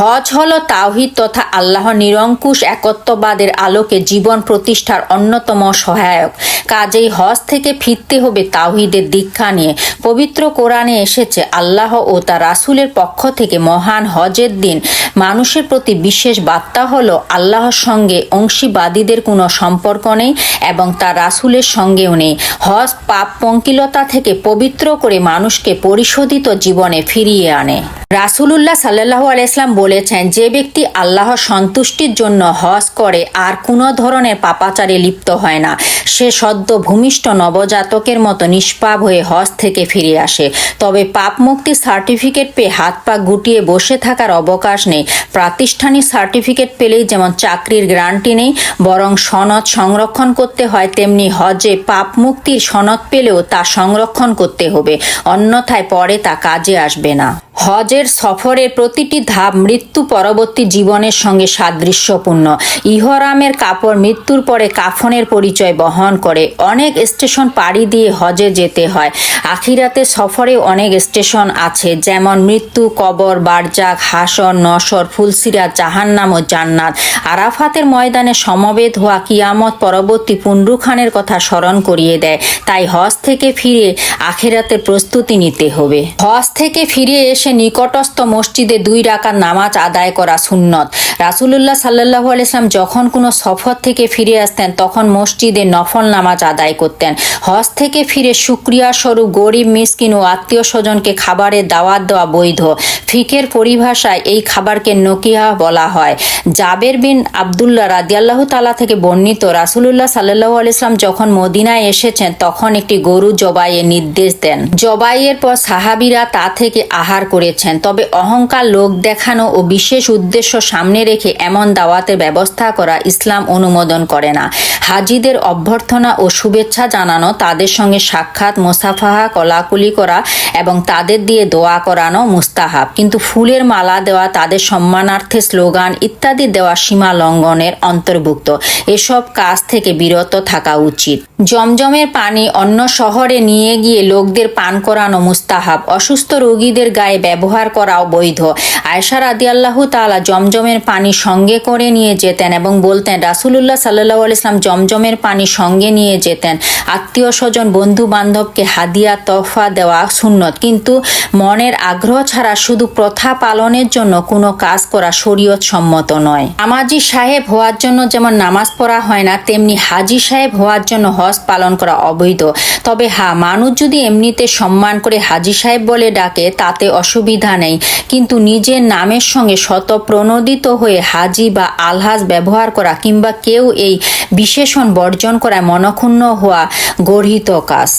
হজ হল তাওহিদ তথা আল্লাহ নিরঙ্কুশ একত্ববাদের আলোকে জীবন প্রতিষ্ঠার অন্যতম সহায়ক। কাজেই হজ থেকে ফিরতে হবে তাওহিদের দীক্ষা নিয়ে। পবিত্র কোরআনে এসেছে, আল্লাহ ও তার রাসূলের পক্ষ থেকে মহান হজের দিন। মানুষের প্রতি বিশেষ বার্তা হল, আল্লাহর সঙ্গে অংশীবাদীদের কোনো সম্পর্ক নেই এবং তার রাসূলের সঙ্গেও নেই। হজ পাপ পঙ্কিলতা থেকে পবিত্র করে মানুষকে পরিশোধিত জীবনে ফিরিয়ে আনে। রাসূলুল্লাহ সাল্লাহ আলাইসলাম বলেছেন, যে ব্যক্তি আল্লাহ সন্তুষ্টির জন্য হজ করে, আর কোনো ধরনের পাপাচারে লিপ্ত হয় না। সে সদ্য ভূমিষ্ঠ নবজাতকের মতো নিষ্পাপ হয়ে হজ থেকে ফিরে আসে। তবে পাপ মুক্তির সার্টিফিকেট পেয়ে হাত পা গুটিয়ে বসে থাকার অবকাশ নেই। প্রাতিষ্ঠানিক সার্টিফিকেট পেলেই যেমন চাকরির গ্রান্টি নেই, বরং সনদ সংরক্ষণ করতে হয়, তেমনি হজে পাপ মুক্তির সনদ পেলেও তা সংরক্ষণ করতে হবে। অন্যথায় পরে তা কাজে আসবে না। হজের সফরের প্রতিটি ধাপ মৃত্যু পরবর্তী জীবনের সঙ্গে সাদৃশ্যপূর্ণ। ইহরামের কাপড় মৃত্যুর পরে কাফনের পরিচয় বহন করে অনেক স্টেশন পাড়ি দিয়ে হজে যেতে হয়। আখিরাতে সফরে অনেক স্টেশন আছে, যেমন মৃত্যু, কবর, বারজাক, হাসর, নসর, ফুলসিরা, জাহান্নাম ও জান্নাত। আরাফাতের ময়দানে সমবেত হওয়া কিয়ামত পরবর্তী পুনরুখানের কথা স্মরণ করিয়ে দেয়। তাই হজ থেকে ফিরে আখেরাতের প্রস্তুতি নিতে হবে। হজ থেকে ফিরে এসে নিকটস্থ মসজিদে দুই রাকাত নামাজ আদায় করা সুন্নত। রাসুলুল্লাহ সাল্লাহ আলাইসলাম যখন কোনো সফর থেকে ফিরে আসতেন, তখন মসজিদে নফল নামাজ আদায় করতেন। হজ থেকে ফিরে সুক্রিয়া স্বরূপ গরিব, মিসকিন ও আত্মীয় স্বজনকে খাবারের দাওয়াত দেওয়া বৈধ। ফিকের পরিভাষায় এই খাবারকে নকিয়া বলা হয়। জাবের বিন আবদুল্লাহ রাদিয়াল্লাহ তালা থেকে বর্ণিত, রাসুলুল্লাহ সাল্লাহ আলাইসলাম যখন মদিনায় এসেছেন, তখন একটি গরু জবাইয়ের নির্দেশ দেন। জবাইয়ের পর সাহাবিরা তা থেকে আহার করেছেন। তবে অহংকার লোক দেখানো ও বিশেষ উদ্দেশ্য সামনে রেখে এমন দাওয়াতের ব্যবস্থা করা ইসলাম অনুমোদন করে না। হাজিদের অভ্যর্থনা ও শুভেচ্ছা জানানো, তাদের সঙ্গে সাক্ষাৎ, মোসাফাহা, কলাকুলি করা এবং তাদের দিয়ে দোয়া করানো মুস্তাহাব। কিন্তু ফুলের মালা দেওয়া, তাদের সম্মানার্থে স্লোগান ইত্যাদি দেওয়া সীমা লঙ্ঘনের অন্তর্ভুক্ত। এসব কাজ থেকে বিরত থাকা উচিত। জমজমের পানি অন্য শহরে নিয়ে গিয়ে লোকদের পান করানো মুস্তাহাব। অসুস্থ রোগীদের গায়ে ব্যবহার করাও বৈধ। আয়সা রাদি আল্লাহ তালা জমজমের পানি সঙ্গে করে নিয়ে যেতেন এবং বলতেন, রাসুলুল্লাহ সাল্লাহ ইসলাম জমজমের পানি সঙ্গে নিয়ে যেতেন। আত্মীয় স্বজন বন্ধু বান্ধবকে হাদিয়া তফা দেওয়া সুন্নত। কিন্তু মনের আগ্রহ ছাড়া শুধু প্রথা পালনের জন্য কোনো কাজ করা শরীয়ত সম্মত নয়। আমাজি সাহেব হওয়ার জন্য যেমন নামাজ পড়া হয় না, তেমনি হাজি সাহেব হওয়ার জন্য হজ পালন করা অবৈধ। তবে হ্যাঁ মানুষ যদি এমনিতে সম্মান করে হাজি সাহেব বলে ডাকে, তাতে অসুবিধা নেই। কিন্তু নিজের নামের সঙ্গে শত প্রণোদিত হয়ে হাজি বা আলহাজ ব্যবহার করা কিংবা কেউ এই বিশেষণ বর্জন করায় মনক্ষুণ্ণ হওয়া গর্হিত কাজ।